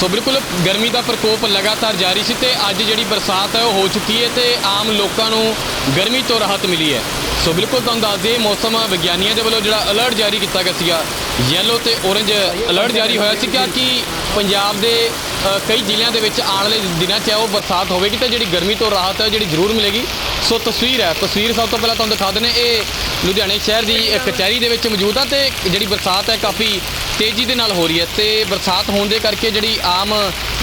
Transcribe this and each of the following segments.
ਸੋ ਬਿਲਕੁਲ ਗਰਮੀ ਦਾ ਪ੍ਰਕੋਪ ਲਗਾਤਾਰ ਜਾਰੀ ਸੀ ਤੇ ਅੱਜ ਜਿਹੜੀ ਬਰਸਾਤ ਹੈ ਉਹ ਹੋ ਚੁੱਕੀ ਹੈ ਤੇ ਆਮ ਲੋਕਾਂ ਨੂੰ ਗਰਮੀ ਤੋਂ ਰਾਹਤ ਮਿਲੀ ਹੈ। ਸੋ ਬਿਲਕੁਲ ਤੁਹਾਨੂੰ ਦੱਸ ਦਈਏ, ਮੌਸਮ ਵਿਗਿਆਨੀਆਂ ਦੇ ਵੱਲੋਂ ਜਿਹੜਾ ਅਲਰਟ ਜਾਰੀ ਕੀਤਾ ਗਿਆ ਸੀਗਾ ਯੈਲੋ ਤੇ ਔਰੇਂਜ ਅਲਰਟ ਜਾਰੀ ਹੋਇਆ ਸੀਗਾ ਕਿ ਪੰਜਾਬ ਦੇ ਕਈ ਜ਼ਿਲ੍ਹਿਆਂ ਦੇ ਵਿੱਚ ਆਉਣ ਵਾਲੇ ਦਿਨਾਂ 'ਚ ਹੈ ਉਹ ਬਰਸਾਤ ਹੋਵੇਗੀ ਤੇ ਜਿਹੜੀ ਗਰਮੀ ਤੋਂ ਰਾਹਤ ਹੈ ਜਿਹੜੀ ਜ਼ਰੂਰ ਮਿਲੇਗੀ। ਸੋ ਤਸਵੀਰ ਹੈ, ਤਸਵੀਰ ਸਭ ਤੋਂ ਪਹਿਲਾਂ ਤੁਹਾਨੂੰ ਦਿਖਾ ਦਿੰਦੇ ਇਹ ਲੁਧਿਆਣੇ ਸ਼ਹਿਰ ਦੀ ਕਚਹਿਰੀ ਦੇ ਵਿੱਚ ਮੌਜੂਦ ਆ ਤੇ ਜਿਹੜੀ ਬਰਸਾਤ ਹੈ ਕਾਫੀ ਤੇਜ਼ੀ ਦੇ ਨਾਲ ਹੋ ਰਹੀ ਹੈ ਤੇ ਬਰਸਾਤ ਹੋਣ ਦੇ ਕਰਕੇ ਜਿਹੜੀ ਆਮ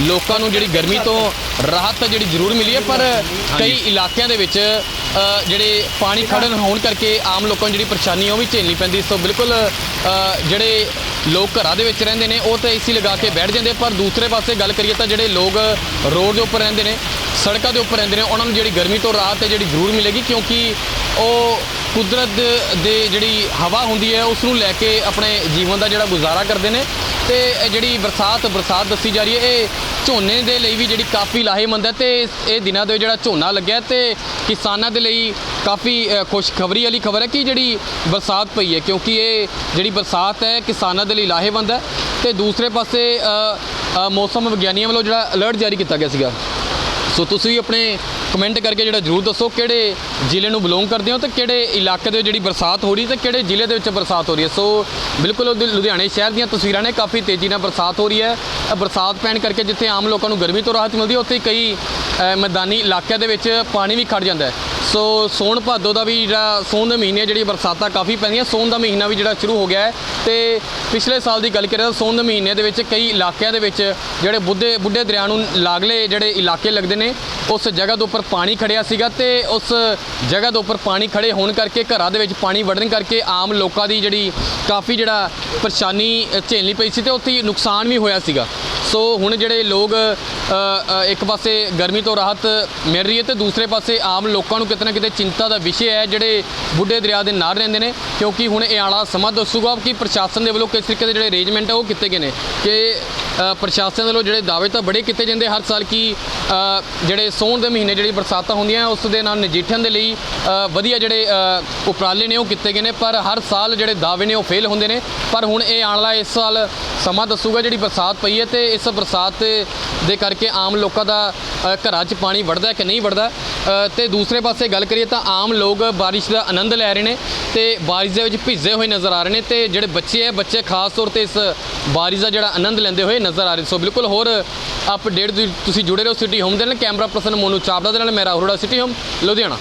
ਲੋਕਾਂ ਨੂੰ ਜਿਹੜੀ ਗਰਮੀ ਤੋਂ ਰਾਹਤ ਜਿਹੜੀ ਜ਼ਰੂਰ ਮਿਲੀ ਹੈ ਪਰ ਕਈ ਇਲਾਕਿਆਂ ਦੇ ਵਿੱਚ ਜਿਹੜੇ ਪਾਣੀ ਖੜਨ ਹੋਣ ਕਰਕੇ ਆਮ ਲੋਕਾਂ ਨੂੰ ਜਿਹੜੀ ਪਰੇਸ਼ਾਨੀ ਉਹ ਵੀ ਝੇਲਣੀ ਪੈਂਦੀ ਸੋ ਬਿਲਕੁਲ ਜਿਹੜੇ ਲੋਕ ਘਰਾਂ ਦੇ ਵਿੱਚ ਰਹਿੰਦੇ ਨੇ ਉਹ ਤਾਂ ਏਸੀ ਲਗਾ ਕੇ ਬੈਠ ਜਾਂਦੇ ਪਰ ਦੂਸਰੇ ਪਾਸੇ ਗੱਲ ਕਰੀਏ ਤਾਂ ਜਿਹੜੇ ਲੋਕ ਰੋਡ ਦੇ ਉੱਪਰ ਰਹਿੰਦੇ ਨੇ ਸੜਕਾਂ ਦੇ ਉੱਪਰ ਰਹਿੰਦੇ ਨੇ ਉਹਨਾਂ ਨੂੰ ਜਿਹੜੀ ਗਰਮੀ ਤੋਂ ਰਾਹਤ ਹੈ ਜਿਹੜੀ ਜ਼ਰੂਰ ਮਿਲੇਗੀ ਕਿਉਂਕਿ ਉਹ ਕੁਦਰਤ ਦੇ ਜਿਹੜੀ ਹਵਾ ਹੁੰਦੀ ਹੈ ਉਸ ਨੂੰ ਲੈ ਕੇ ਆਪਣੇ ਜੀਵਨ ਦਾ ਜਿਹੜਾ ਗੁਜ਼ਾਰਾ ਕਰਦੇ ਨੇ। ਤੇ ਜਿਹੜੀ ਬਰਸਾਤ ਬਰਸਾਤ ਦੱਸੀ ਜਾ ਰਹੀ ਹੈ, ਇਹ ਝੋਨੇ ਦੇ ਲਈ ਵੀ ਜਿਹੜੀ ਕਾਫੀ ਲਾਹੇਮੰਦ ਹੈ ਤੇ ਇਹ ਦਿਨਾਂ ਦੇ ਜਿਹੜਾ ਝੋਨਾ ਲੱਗਿਆ ਤੇ ਕਿਸਾਨਾਂ ਦੇ ਲਈ ਕਾਫੀ ਖੁਸ਼ਖਬਰੀ ਵਾਲੀ ਖਬਰ ਹੈ ਕਿ ਜਿਹੜੀ ਬਰਸਾਤ ਪਈ ਹੈ, ਕਿਉਂਕਿ ਇਹ ਜਿਹੜੀ ਬਰਸਾਤ ਹੈ, ਕਿਸਾਨਾਂ ਦੇ ਲਈ ਲਾਹੇਵੰਦ ਹੈ। ਤੇ ਦੂਸਰੇ ਪਾਸੇ ਮੌਸਮ ਵਿਗਿਆਨੀਆਂ ਵੱਲੋਂ ਜਿਹੜਾ ਅਲਰਟ ਜਾਰੀ ਕੀਤਾ ਗਿਆ ਸੀਗਾ। ਸੋ ਤੁਸੀਂ ਵੀ ਆਪਣੇ ਕਮੈਂਟ ਕਰਕੇ ਜਿਹੜਾ ਜਰੂਰ ਦੱਸੋ ਕਿਹੜੇ ਜ਼ਿਲ੍ਹੇ ਨੂੰ ਬਿਲੋਂਗ ਕਰਦੇ ਹੋ ਤੇ ਕਿਹੜੇ ਇਲਾਕੇ ਦੇ ਵਿੱਚ ਜਿਹੜੀ ਬਰਸਾਤ ਹੋ ਰਹੀ ਤੇ ਕਿਹੜੇ ਜ਼ਿਲ੍ਹੇ ਦੇ ਵਿੱਚ ਬਰਸਾਤ ਹੋ ਰਹੀ ਹੈ। ਸੋ ਬਿਲਕੁਲ ਉਹਦੇ ਲੁਧਿਆਣੇ ਸ਼ਹਿਰ ਦੀਆਂ ਤਸਵੀਰਾਂ ਨੇ, ਕਾਫੀ ਤੇਜ਼ੀ ਨਾਲ ਬਰਸਾਤ ਹੋ ਰਹੀ ਹੈ। ਬਰਸਾਤ ਪੈਣ ਕਰਕੇ ਜਿੱਥੇ ਆਮ ਲੋਕਾਂ ਨੂੰ ਗਰਮੀ ਤੋਂ ਰਾਹਤ ਮਿਲਦੀ ਹੈ, ਉੱਥੇ ਕਈ ਮੈਦਾਨੀ ਇਲਾਕਿਆਂ ਦੇ ਵਿੱਚ ਪਾਣੀ ਵੀ ਖੜ ਜਾਂਦਾ ਹੈ। ਸੋ ਸੋਨ ਭਾਦੋ ਦਾ ਵੀ ਜਿਹੜਾ ਸੋਨ ਦੇ ਮਹੀਨੇ ਜਿਹੜੀ ਬਰਸਾਤਾਂ ਕਾਫੀ ਪੈਂਦੀਆਂ ਸੋਨ ਦਾ ਮਹੀਨਾ ਵੀ ਜਿਹੜਾ ਸ਼ੁਰੂ ਹੋ ਗਿਆ ਹੈ ਤੇ ਪਿਛਲੇ ਸਾਲ ਦੀ ਗੱਲ ਕਰੀਏ ਤਾਂ ਸੋਨ ਦੇ ਮਹੀਨੇ ਦੇ ਵਿੱਚ ਕਈ ਇਲਾਕਿਆਂ ਦੇ ਵਿੱਚ ਜਿਹੜੇ ਬੁੱਢੇ ਬੁੱਢੇ ਦਰਿਆ ਨੂੰ ਲਾਗਲੇ ਜਿਹੜੇ ਇਲਾਕੇ ਲੱਗਦੇ ਨੇ, ਉਸ ਜਗ੍ਹਾ ਦੇ ਉੱਪਰ ਪਾਣੀ ਖੜਿਆ ਸੀਗਾ ਤੇ ਉਸ ਜਗ੍ਹਾ ਦੇ ਉੱਪਰ ਪਾਣੀ ਖੜੇ ਹੋਣ ਕਰਕੇ ਘਰਾਂ ਦੇ ਵਿੱਚ ਪਾਣੀ ਵੜਨ ਕਰਕੇ ਆਮ ਲੋਕਾਂ ਦੀ ਜਿਹੜੀ ਕਾਫੀ ਜਿਹੜਾ ਪਰੇਸ਼ਾਨੀ ਝੇਲਣੀ ਪਈ ਸੀ ਤੇ ਉੱਥੇ ਨੁਕਸਾਨ ਵੀ ਹੋਇਆ ਸੀਗਾ। ਸੋ ਹੁਣ ਜਿਹੜੇ ਲੋਕ ਇੱਕ ਪਾਸੇ ਗਰਮੀ ਤੋਂ ਰਾਹਤ ਮਿਲ ਰਹੀ ਹੈ ਤੇ ਦੂਸਰੇ ਪਾਸੇ ਆਮ ਲੋਕਾਂ ਨੂੰ ਕਿਤੇ ਨਾ ਕਿਤੇ ਚਿੰਤਾ ਦਾ ਵਿਸ਼ੇ ਹੈ, ਜਿਹੜੇ ਬੁੱਢੇ ਦਰਿਆ ਦੇ ਨਾਲ ਰਹਿੰਦੇ ਨੇ, ਕਿਉਂਕਿ ਹੁਣ ਇਹ ਆਲਾ ਸਮਾਂ ਦੱਸੂਗਾ ਕਿ ਪ੍ਰਸ਼ਾਸਨ ਦੇ ਵੱਲੋਂ ਕਿਸ ਤਰੀਕੇ ਦੇ ਜਿਹੜੇ ਅਰੇਂਜਮੈਂਟ ਹੈ ਉਹ ਕੀਤੇ ਗਏ ਨੇ ਕਿ ਪ੍ਰਸ਼ਾਸਨ ਵੱਲੋਂ ਜਿਹੜੇ ਦਾਅਵੇ ਤਾਂ ਬੜੇ ਕੀਤੇ ਜਾਂਦੇ ਹਰ ਸਾਲ ਕਿ ਜਿਹੜੇ ਸੌਣ ਦੇ ਮਹੀਨੇ ਜਿਹੜੀ ਬਰਸਾਤਾਂ ਹੁੰਦੀਆਂ, ਉਸ ਦੇ ਨਾਲ ਨਜਿੱਠਣ ਦੇ ਲਈ ਵਧੀਆ ਜਿਹੜੇ ਉਪਰਾਲੇ ਨੇ ਉਹ ਕੀਤੇ ਗਏ ਨੇ, ਪਰ ਹਰ ਸਾਲ ਜਿਹੜੇ ਦਾਅਵੇ ਨੇ ਉਹ ਫੇਲ ਹੁੰਦੇ ਨੇ, ਪਰ ਹੁਣ ਇਹ ਆਉਣ ਵਾਲਾ ਇਸ ਸਾਲ ਸਮਾਂ ਦੱਸੂਗਾ ਜਿਹੜੀ ਬਰਸਾਤ ਪਈ ਹੈ ਤੇ ਇਸ ਬਰਸਾਤ ਦੇ ਕਰਕੇ ਆਮ ਲੋਕਾਂ ਦਾ ਘਰਾਂ 'ਚ ਪਾਣੀ ਵੜਦਾ ਕਿ ਨਹੀਂ ਵੜਦਾ ਅ, ਤੇ ਦੂਸਰੇ ਪਾਸੇ ਗੱਲ ਕਰੀਏ ਤਾਂ ਆਮ ਲੋਕ ਬਾਰਿਸ਼ ਦਾ ਆਨੰਦ ਲੈ ਰਹੇ ਨੇ ਤੇ ਬਾਰਿਸ਼ ਦੇ ਵਿੱਚ ਭਿੱਜੇ ਹੋਏ ਨਜ਼ਰ ਆ ਰਹੇ ਨੇ ਤੇ ਜਿਹੜੇ ਬੱਚੇ ਹੈ ਬੱਚੇ ਖਾਸ ਤੌਰ ਤੇ ਇਸ ਬਾਰਿਸ਼ ਦਾ ਜਿਹੜਾ ਆਨੰਦ ਲੈਂਦੇ ਹੋਏ ਨਜ਼ਰ ਆ ਰਹੇ ਸੋ ਬਿਲਕੁਲ ਹੋਰ ਅਪਡੇਟ ਤੁਸੀਂ ਜੁੜੇ ਰਹੋ ਸਿਟੀ ਹੋਮ ਦੇ ਨਾਲ ਕੈਮਰਾ ਪਰਸਨ ਮੋਨੂ ਚਾਵਲਾ ਦੇ ਨਾਲ ਮੈਂ ਅਰੋੜਾ ਸਿਟੀ ਹੋਮ ਲੁਧਿਆਣਾ।